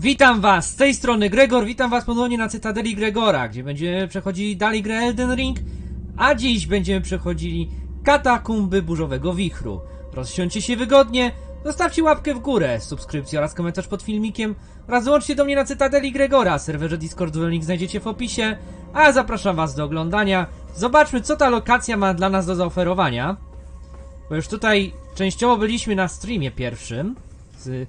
Witam was, z tej strony Gregor, witam was ponownie na Cytadeli Gregora, gdzie będziemy przechodzili dalej grę Elden Ring, a dziś będziemy przechodzili Katakumby Burzowego Wichru. Rozsiądźcie się wygodnie, zostawcie łapkę w górę, subskrypcję oraz komentarz pod filmikiem oraz dołączcie do mnie na Cytadeli Gregora, serwerze Discordu link znajdziecie w opisie, a zapraszam was do oglądania. Zobaczmy co ta lokacja ma dla nas do zaoferowania, bo już tutaj częściowo byliśmy na streamie pierwszym z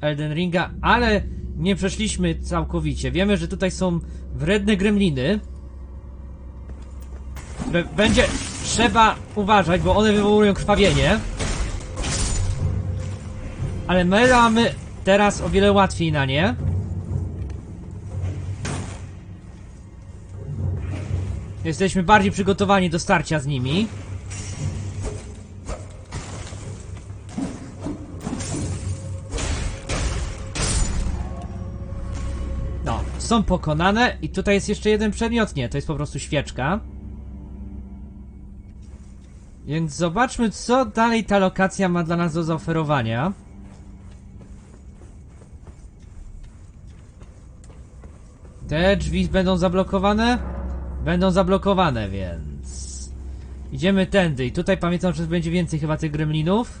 Elden Ringa, ale nie przeszliśmy całkowicie. Wiemy, że tutaj są wredne gremliny, będzie trzeba uważać, bo one wywołują krwawienie. Ale my mamy teraz o wiele łatwiej na nie. Jesteśmy bardziej przygotowani do starcia z nimi. Są pokonane i tutaj jest jeszcze jeden przedmiot. Nie, to jest po prostu świeczka. Więc zobaczmy, co dalej ta lokacja ma dla nas do zaoferowania. Te drzwi będą zablokowane? Będą zablokowane, więc... Idziemy tędy i tutaj pamiętam, że będzie więcej chyba tych gremlinów.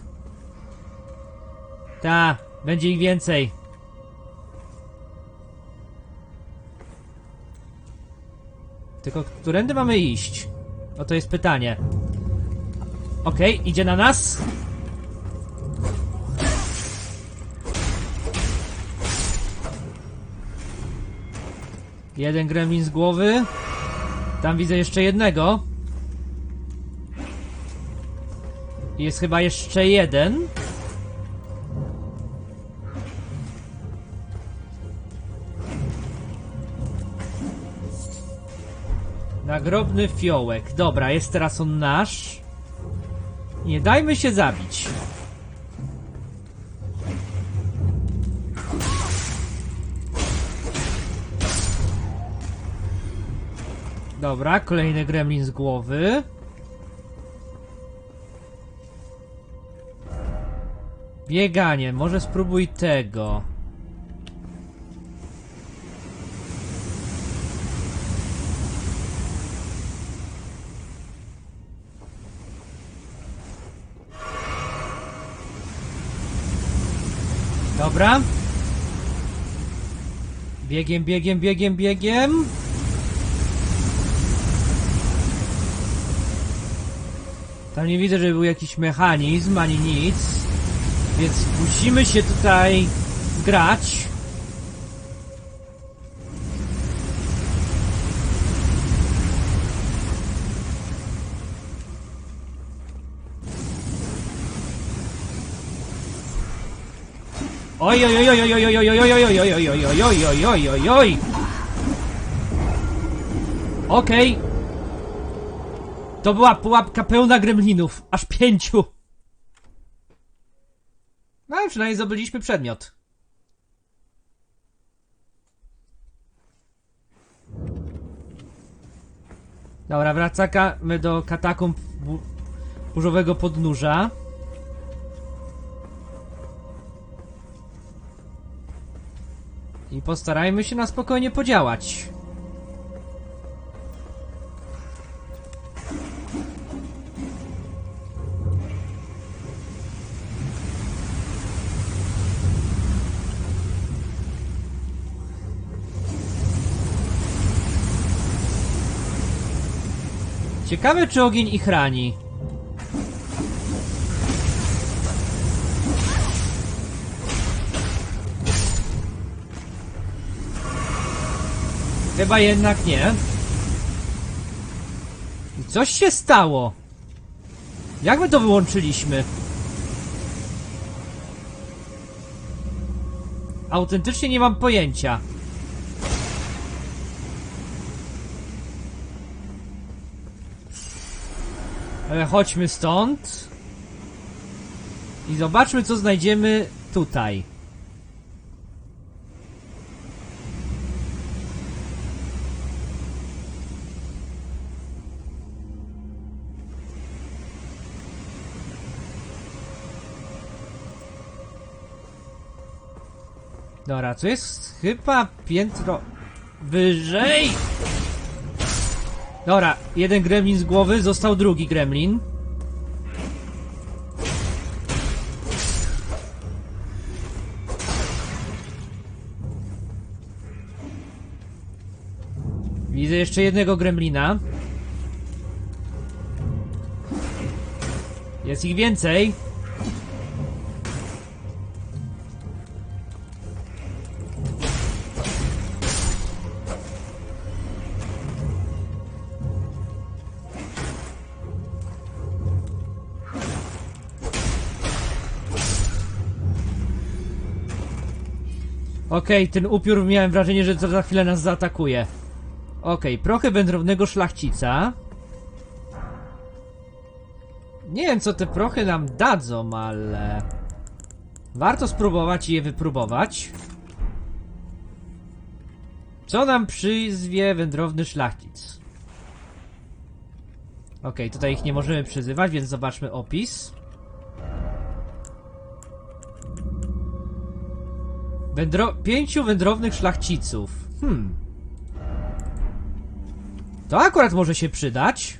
Ta, będzie ich więcej. Tylko którędy mamy iść? O to jest pytanie. Okej, idzie na nas. Jeden gremlin z głowy. Tam widzę jeszcze jednego. Jest chyba jeszcze jeden. Nagrobny fiołek. Dobra, jest teraz on nasz. Nie dajmy się zabić. Dobra, kolejny gremlin z głowy. Bieganie, może spróbuj tego. Dobra. Biegiem, biegiem, biegiem, biegiem. Tam nie widzę, żeby był jakiś mechanizm, ani nic. Więc musimy się tutaj grać. Oj, oj, oj, oj, oj, oj, oj, oj, oj, oj, oj, oj, oj, oj, oj, oj, oj, oj. Okej. To była pułapka pełna gremlinów. Aż pięciu. No i przynajmniej zdobyliśmy przedmiot. Dobra, wracamy do katakumb bu burzowego podnóża. I postarajmy się na spokojnie podziałać. Ciekawe, czy ogień ich rani. Chyba jednak nie. I coś się stało. Jak my to wyłączyliśmy? Autentycznie nie mam pojęcia. Ale chodźmy stąd. I zobaczmy, co znajdziemy tutaj. Dobra, co jest chyba piętro wyżej? Dobra, jeden gremlin z głowy, został drugi gremlin. Widzę jeszcze jednego gremlina. Jest ich więcej. Okej, ten upiór miałem wrażenie, że za chwilę nas zaatakuje. Okej, prochy wędrownego szlachcica. Nie wiem, co te prochy nam dadzą, ale... Warto spróbować i je wypróbować. Co nam przyzwie wędrowny szlachcic? Okej, tutaj ich nie możemy przyzywać, więc zobaczmy opis. Wędro... Pięciu wędrownych szlachciców. Hmm. To akurat może się przydać.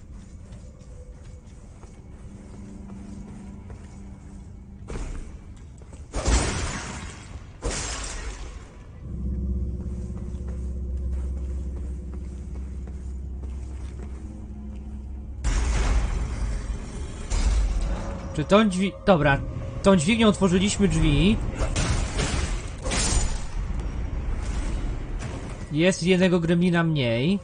Czy tą. Dobra, tą dźwignią otworzyliśmy drzwi. Jest jednego gremlina mniej.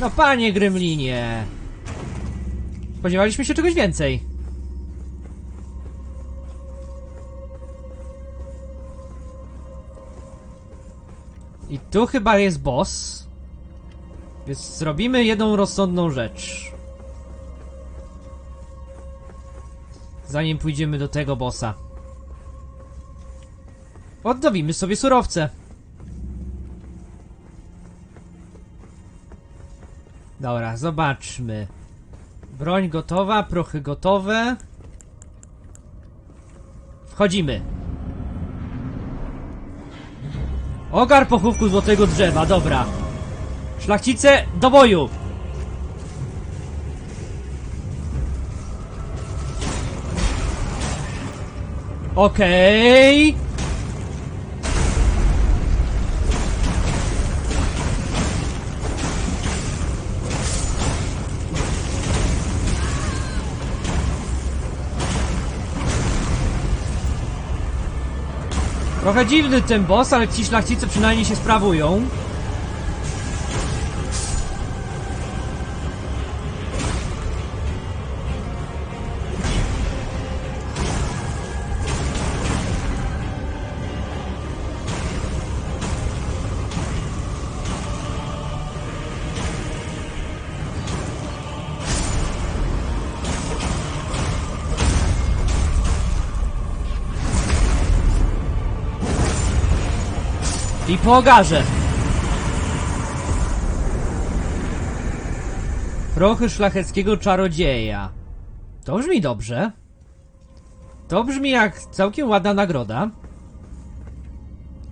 No panie gremlinie! Spodziewaliśmy się czegoś więcej. I tu chyba jest boss. Więc zrobimy jedną rozsądną rzecz. Zanim pójdziemy do tego bossa. Oddawimy sobie surowce. Dobra, zobaczmy. Broń gotowa, prochy gotowe. Wchodzimy. Ogar pochówku złotego drzewa, dobra. Szlachcice, do boju! Okej. Trochę dziwny ten boss, ale ci szlachcice przynajmniej się sprawują. I po ogarze. Prochy szlacheckiego czarodzieja. To brzmi dobrze. To brzmi jak całkiem ładna nagroda.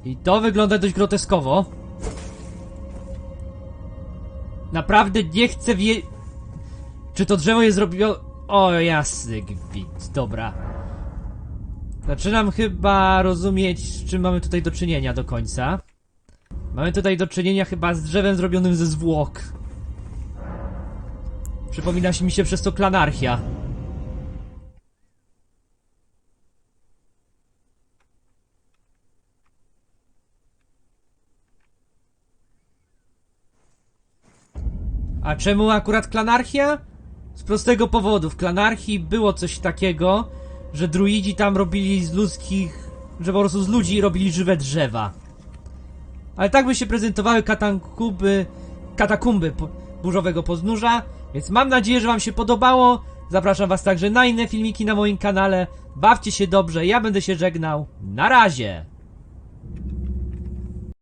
I to wygląda dość groteskowo. Naprawdę nie chcę wie... Czy to drzewo jest zrobione... O, jasny gwint, dobra. Zaczynam chyba rozumieć, z czym mamy tutaj do czynienia do końca. Mamy tutaj do czynienia chyba z drzewem zrobionym ze zwłok. Przypomina mi się przez to klanarchia. A czemu akurat klanarchia? Z prostego powodu. W klanarchii było coś takiego, że druidzi tam robili z ludzkich, że po prostu z ludzi robili żywe drzewa. Ale tak by się prezentowały katankuby, katakumby burzowego podnóża, więc mam nadzieję, że wam się podobało. Zapraszam was także na inne filmiki na moim kanale. Bawcie się dobrze, ja będę się żegnał. Na razie!